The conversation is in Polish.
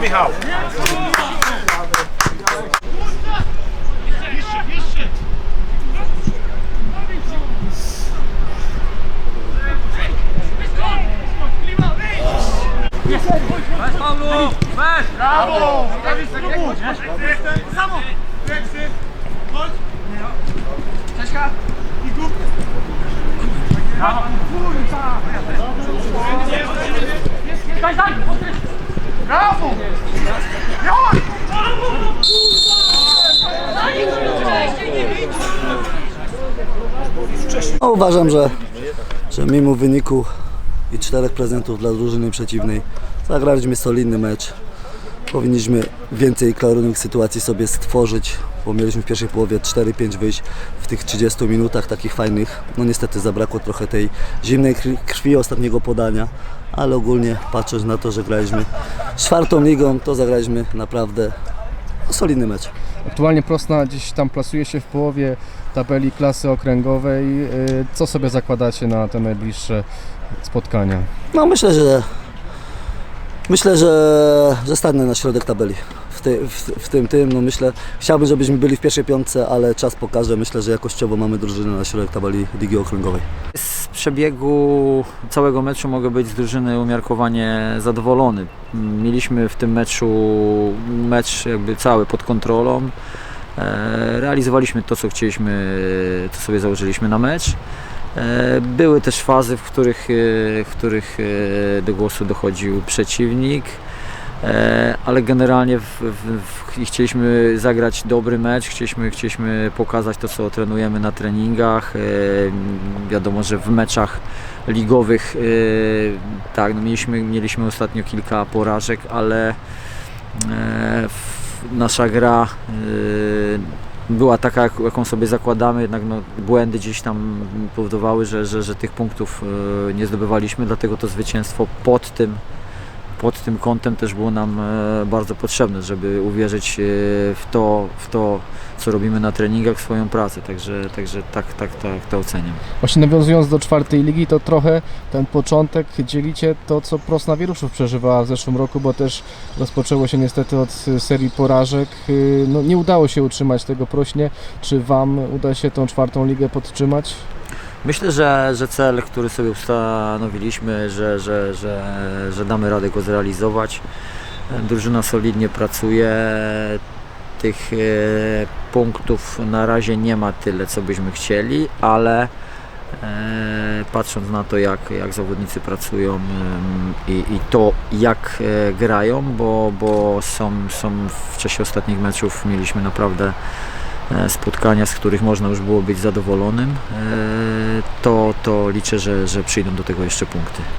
Michał. Weź Paulu! Weź! Brawo! Samo! Chodź! Cześćka! I kup! Brawo! Daj, daj! Brawo! Joś! No, uważam, że, że mimo wyniku i czterech prezentów dla drużyny przeciwnej zagraliśmy solidny mecz. Powinniśmy więcej klarownych sytuacji sobie stworzyć, bo mieliśmy w pierwszej połowie 4-5 wyjść w tych 30 minutach takich fajnych. No niestety zabrakło trochę tej zimnej krwi- ostatniego podania, ale ogólnie patrząc na to, że graliśmy czwartą ligą, to zagraliśmy naprawdę solidny mecz. Aktualnie Prosna gdzieś tam plasuje się w połowie tabeli klasy okręgowej. Y, Co sobie zakładacie na te najbliższe spotkania? No myślę, że myślę, że, że stanę na środek tabeli. W, w, w tym tym, no myślę, chciałbym, żebyśmy byli w pierwszej piątce, ale czas pokaże. Myślę, że jakościowo mamy drużynę na środek tabeli Ligi Okręgowej. Z przebiegu całego meczu mogę być z drużyny umiarkowanie zadowolony. Mieliśmy w tym meczu mecz jakby cały pod kontrolą. E, Realizowaliśmy to, co chcieliśmy, co sobie założyliśmy na mecz. E, Były też fazy, w których, e, w których do głosu dochodził przeciwnik. E, ale generalnie w, w, chcieliśmy zagrać dobry mecz, chcieliśmy, chcieliśmy pokazać to, co trenujemy na treningach. E, wiadomo, że w meczach ligowych e, tak, no mieliśmy, mieliśmy ostatnio kilka porażek, ale nasza gra była taka, jak- jaką sobie zakładamy, jednak no, błędy gdzieś tam powodowały, że, że, że tych punktów nie zdobywaliśmy, dlatego to zwycięstwo pod tym pod tym kątem też było nam e, bardzo potrzebne, żeby uwierzyć e, w to, w to, co robimy na treningach, w swoją pracę. Także, także tak, tak, tak to oceniam. Właśnie nawiązując do czwartej ligi, to trochę ten początek dzielicie to, co Prosna Wieruszów przeżywała w zeszłym roku, bo też rozpoczęło się niestety od serii porażek. Y, No, nie udało się utrzymać tego prośnie. Czy Wam uda się tą czwartą ligę podtrzymać? Myślę, że, że cel, który sobie ustanowiliśmy, że, że, że, że damy radę go zrealizować. Drużyna solidnie pracuje. Tych e, punktów na razie nie ma tyle, co byśmy chcieli, ale e, patrząc na to, jak, jak zawodnicy pracują i, i to, jak e, grają, bo, bo są, są w czasie ostatnich meczów mieliśmy naprawdę spotkania, z których można już było być zadowolonym, e, to, to liczę, że, że przyjdą do tego jeszcze punkty.